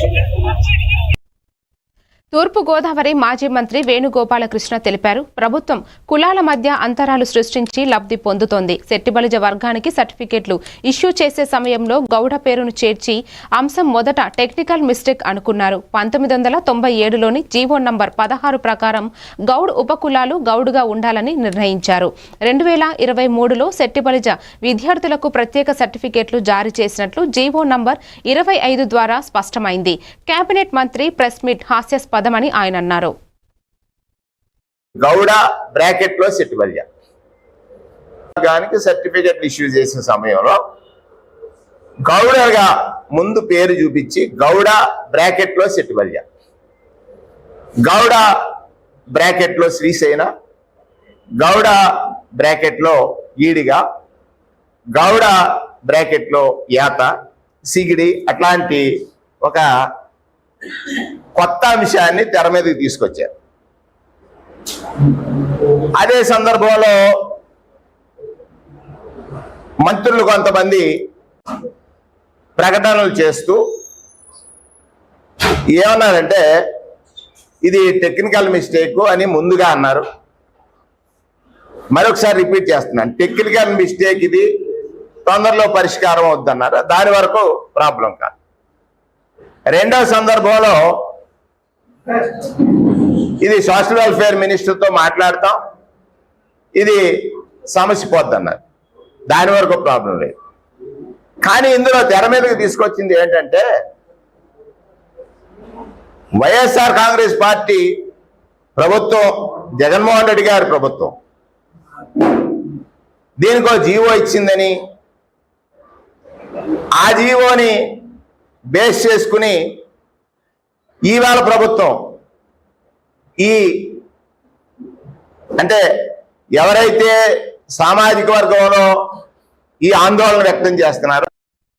Thank you. తూర్పుగోదావరి మాజీ మంత్రి వేణుగోపాలకృష్ణ తెలిపారు. ప్రభుత్వం కులాల మధ్య అంతరాలు సృష్టించి లబ్ధి పొందుతోంది. శెట్టిబలిజ వర్గానికి సర్టిఫికెట్లు ఇష్యూ చేసే సమయంలో గౌడ పేరును చేర్చి అంశం మొదట టెక్నికల్ మిస్టేక్ అనుకున్నారు. పంతొమ్మిది వందల తొంభై ఏడులోని జీవో నంబర్ పదహారు ప్రకారం గౌడ్ ఉపకులాలు గౌడుగా ఉండాలని నిర్ణయించారు. రెండు వేల ఇరవై మూడులో శెట్టిబలిజ విద్యార్థులకు ప్రత్యేక సర్టిఫికెట్లు జారీ చేసినట్లు జీవో నంబర్ ఇరవై ఐదు ద్వారా స్పష్టమైంది. కేబినెట్ మంత్రి ప్రెస్ మీట్ పదమని ఆయన అన్నారు గౌడ బ్రాకెట్లో సెట్టిబల్య దానికి సర్టిఫికెట్ ఇష్యూ చేసిన సమయంలో గౌడగా ముందు పేరు చూపించి గౌడ బ్రాకెట్లో సెట్టిబల్య గౌడ బ్రాకెట్లో శ్రీసేన గౌడ బ్రాకెట్లో ఈడిగా గౌడ బ్రాకెట్లో యాత సిగిడి అట్లాంటి ఒక కొత్త అంశాన్ని తెర మీదకి తీసుకొచ్చారు. అదే సందర్భంలో మంత్రులు కొంతమంది ప్రకటనలు చేస్తూ ఏమన్నారంటే ఇది టెక్నికల్ మిస్టేక్ అని ముందుగా అన్నారు. మరొకసారి రిపీట్ చేస్తున్నాను. టెక్నికల్ మిస్టేక్ ఇది తొందరలో పరిష్కారం అవుద్దన్నారు. దాని వరకు ప్రాబ్లం కాదు. రెండవ సందర్భంలో ఇది సోషల్ వెల్ఫేర్ మినిస్టర్తో మాట్లాడతాం. ఇది సమస్య పోద్దన్నారు. దాని వరకు ప్రాబ్లం లేదు. కానీ ఇందులో తెర మీదకి తీసుకొచ్చింది ఏంటంటే వైఎస్ఆర్ కాంగ్రెస్ పార్టీ ప్రభుత్వం జగన్మోహన్ రెడ్డి గారి ప్రభుత్వం. దీనికో జీవో ఇచ్చిందని ఆ జీవోని బేస్ చేసుకుని ఈవేళ ప్రభుత్వం ఈ అంటే ఎవరైతే సామాజిక వర్గంలో ఈ ఆందోళన వ్యక్తం చేస్తున్నారో